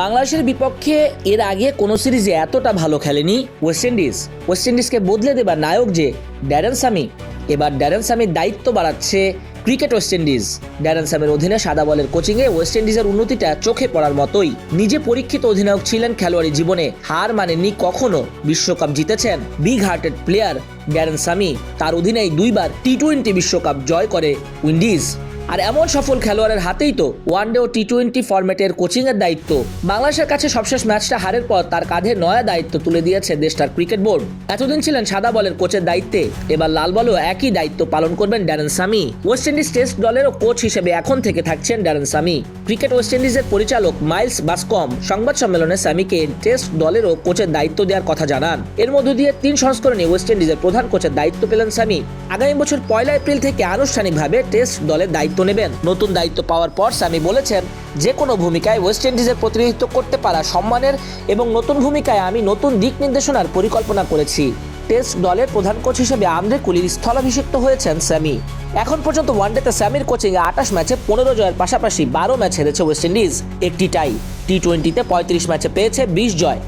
বাংলাদেশের বিপক্ষে এর আগে কোনো সিরিজে এতটা ভালো খেলেনি ওয়েস্ট ইন্ডিজ। ওয়েস্ট ইন্ডিজকে বদলে দেবার নায়ক যে ড্যারেন সামি, এবার ড্যারেন সামির দায়িত্ব বাড়াচ্ছে ক্রিকেট ওয়েস্ট ইন্ডিজ। ড্যারেন সামের অধীনে সাদা বলের কোচিংয়ে ওয়েস্ট ইন্ডিজের উন্নতিটা চোখে পড়ার মতোই নিজে পরীক্ষিত অধিনায়ক ছিলেন খেলোয়াড়ি জীবনে, হার মানেননি কখনো বিশ্বকাপ জিতেছেন big hearted player Darren Sammy. তার অধীনেই দুইবার টি টোয়েন্টি বিশ্বকাপ জয় করে উইন্ডিজ। আর এমন সফল খেলোয়াড়ের হাতেই তো ওয়ানডে ও টি টোয়েন্টি ফরম্যাটের কোচিংয়ের দায়িত্ব। বাংলাদেশের কাছে সবশেষ ম্যাচটা হারের পর তার কাঁধে নয়া দায়িত্ব তুলে দিয়েছে দেশটার ক্রিকেট বোর্ড। এতদিন ছিলেন সাদা বলের কোচের দায়িত্বে, এবার লাল বলেও একই দায়িত্ব পালন করবেন Darren Sammy. West Indies Test দলেরও coach হিসেবে এখন থেকে থাকছেন ড্যারেন সামি। ক্রিকেট ওয়েস্ট ইন্ডিজের পরিচালক মাইলস বাসকম সংবাদ সম্মেলনে সামিকে টেস্ট দলেরও কোচের দায়িত্ব দেওয়ার কথা জানান। এর মধ্য দিয়ে তিন সংস্করণে ওয়েস্ট ইন্ডিজের প্রধান কোচের দায়িত্ব পেলেন সামি। আগামী বছর পয়লা এপ্রিল থেকে আনুষ্ঠানিকভাবে টেস্ট দলের দায়িত্ব নেবেন। নতুন দায়িত্ব পাওয়ার পর সামি বলেছেন যে কোনো ভূমিকায় ওয়েস্ট ইন্ডিজের প্রতিনিধিত্ব করতে পারা সম্মানের এবং নতুন ভূমিকায় আমি নতুন দিক নির্দেশনার পরিকল্পনা করেছি। টেস্ট দলের প্রধান কোচ হিসেবে আমরে কুলির স্থলাভিষিক্ত হয়েছেন স্যামি এখন পর্যন্ত ওয়ানডেতে স্যামির কোচিংয়ে আঠাশ ম্যাচে পনেরো জয়ের পাশাপাশি বারো ম্যাচ হেরেছে ওয়েস্ট ইন্ডিজ একটি টাই। টি টোয়েন্টিতে পঁয়ত্রিশ ম্যাচে পেয়েছে বিশ জয়।